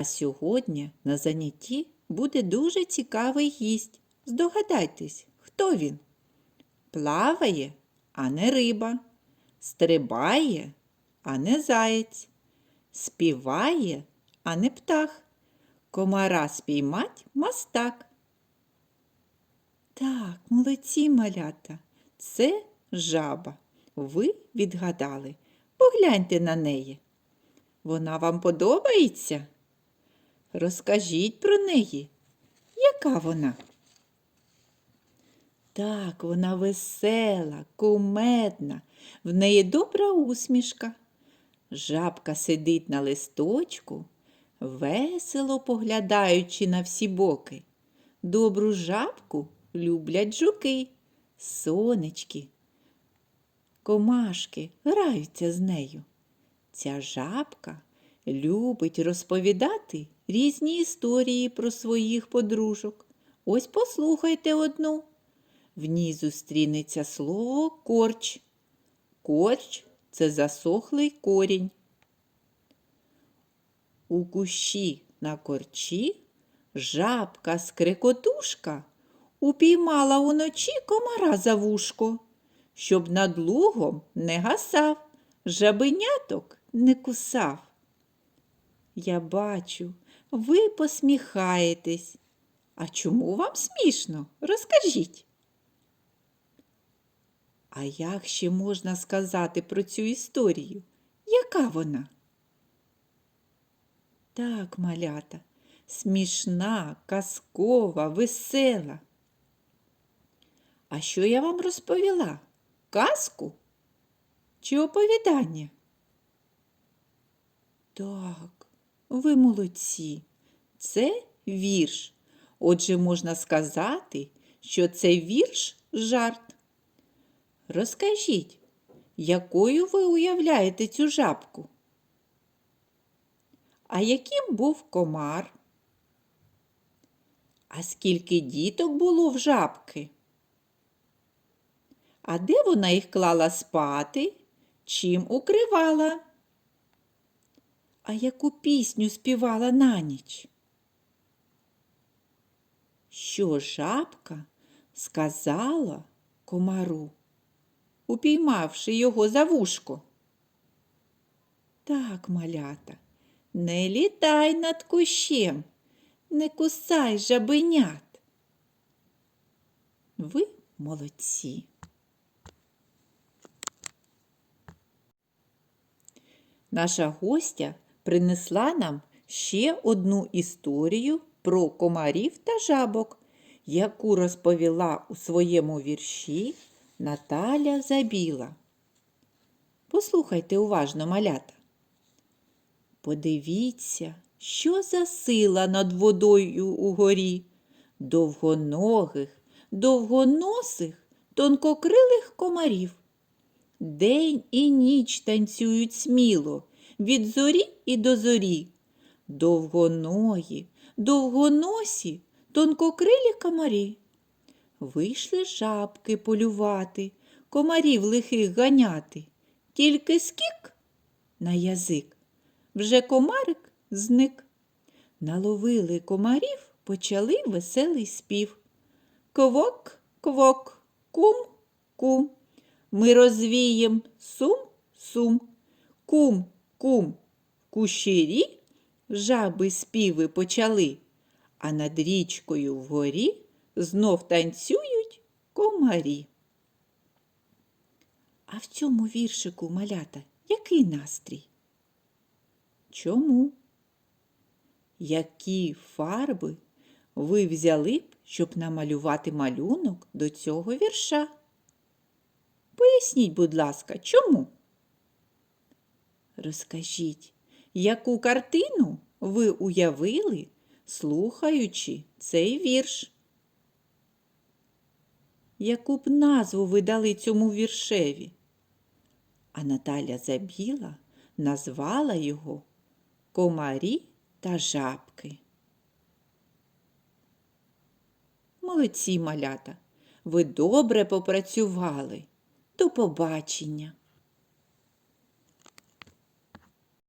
А сьогодні на занятті буде дуже цікавий гість. Здогадайтесь, хто він? Плаває, а не риба, стрибає, а не заєць, співає, а не птах. Комара спіймать мастак. Так, молодці малята, це жаба. Ви відгадали. Погляньте на неї. Вона вам подобається? Розкажіть про неї. Яка вона? Так, вона весела, кумедна, в неї добра усмішка. Жабка сидить на листочку, весело поглядаючи на всі боки. Добру жабку люблять жуки, сонечки, комашки граються з нею. Ця жабка любить розповідати різні історії про своїх подружок. Ось послухайте одну. В ній зустрінеться слово корч. Корч це засохлий корінь. У кущі на корчі жабка скрекотушка упіймала уночі комара за вушко, щоб над лугом не гасав, жабеняток не кусав. Я бачу, ви посміхаєтесь. А чому вам смішно? Розкажіть. А як ще можна сказати про цю історію? Яка вона? Так, малята, смішна, казкова, весела. А що я вам розповіла? Казку чи оповідання? Так, ви молодці. Це вірш. Отже, можна сказати, що це вірш жарт. Розкажіть, якою ви уявляєте цю жабку? А яким був комар? А скільки діток було в жабки? А де вона їх клала спати? Чим укривала? А яку пісню співала на ніч? Що жабка сказала комару, упіймавши його за вушко? Так, малята, не літай над кущем, не кусай жабенят. Ви молодці. Наша гостя принесла нам ще одну історію про комарів та жабок, яку розповіла у своєму вірші Наталя Забіла. Послухайте уважно, малята. Подивіться, що за сила над водою угорі, довгоногих, довгоносих, тонкокрилих комарів. День і ніч танцюють сміло, від зорі і до зорі. Довгоногі, довгоносі, тонкокрилі комарі. Вийшли жабки полювати, комарів лихих ганяти. Тільки скік на язик, вже комарик зник. Наловили комарів, почали веселий спів. Квок, квок, кум, кум. Ми розвієм сум, сум, кум, кум, кущирі, жаби співи почали, а над річкою вгорі знов танцюють комарі. А в цьому віршику малята який настрій? Чому? Які фарби ви взяли б, щоб намалювати малюнок до цього вірша? Поясніть, будь ласка, чому? Розкажіть, яку картину ви уявили, слухаючи цей вірш? Яку б назву ви дали цьому віршеві? А Наталя Забіла назвала його Комарі та жабки. Молодці малята, ви добре попрацювали. До побачення!